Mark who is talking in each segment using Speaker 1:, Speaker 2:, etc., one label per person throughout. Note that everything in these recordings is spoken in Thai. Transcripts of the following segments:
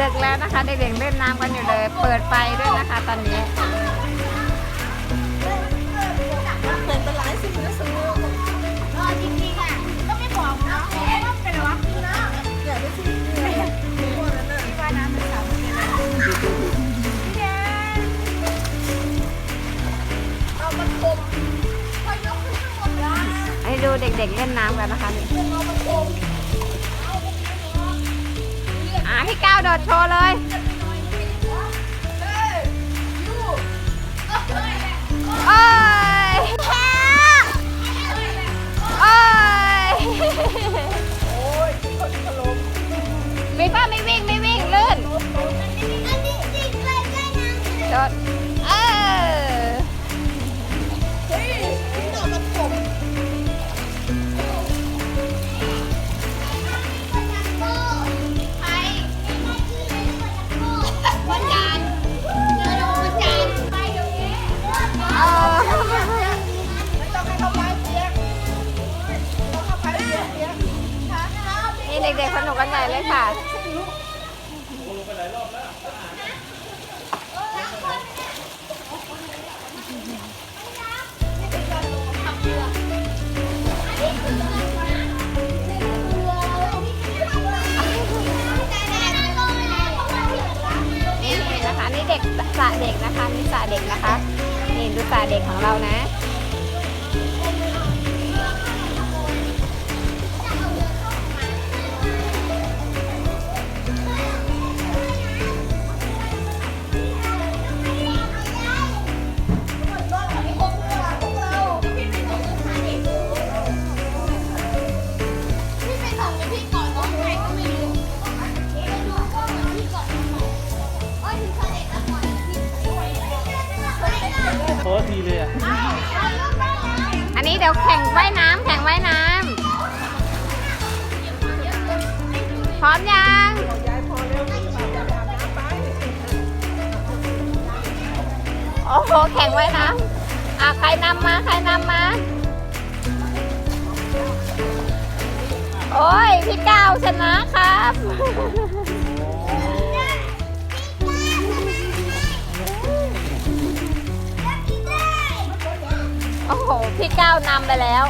Speaker 1: ดึกแล้วนะคะเด็กๆเล่นน้ำกันอยู่เลย เปิดไฟด้วยนะคะตอนนี้
Speaker 2: เปิดเป็นร้านสิบนะซื้อ
Speaker 3: เออจริงๆอะก็ไม่บอกเนาะว่าเป็นอะไรวะเนาะ
Speaker 2: อย่าไปซื้อพวกนั้นน่ะ
Speaker 3: ที่ว่าน้ำมันใสเนี่ยนะพี่แดง
Speaker 2: เอามันคม
Speaker 3: พอยกขึ้นข้างบนแล้
Speaker 1: ให้ดูเด็กๆเล่นน้ำกันนะคะนี่
Speaker 2: เอามันคม
Speaker 1: อะ พี่ก้าวโดดโชว์เลย
Speaker 2: เฮ้ย
Speaker 1: โอ้ยโอ้ย
Speaker 2: โอ้ยคนถล่ม
Speaker 1: มีป้าไม่วิ่งไม่วิ่งลื่น
Speaker 3: เด้นะ
Speaker 1: โดด
Speaker 3: ด็
Speaker 2: ก
Speaker 1: ๆสนุกกันใหญ่เลยค่ะ นี่นะคะนี่เด็กสระเด็กนะคะนี่สระเด็กนะคะ นี่ดูสระเด็กของเรานะ
Speaker 3: เดี๋
Speaker 1: ยวแข่งว่ายน้ำแข่งว่ายน้ำพร้อมยังโอ้โหแข่งว่ายน้ำอะใครนำมาใครนำมา โอ้ยพี่ก้าวชนะครับ โอ้โห พี่ก้าวนำไปแล้ว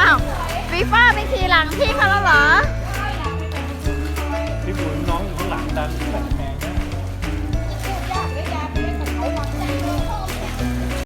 Speaker 1: อ้าวฟีฟ่าไปขี่หลังพี่เขาแล้วเหรอ
Speaker 4: พี่บุญน้องอยู่ข้างหลังดัน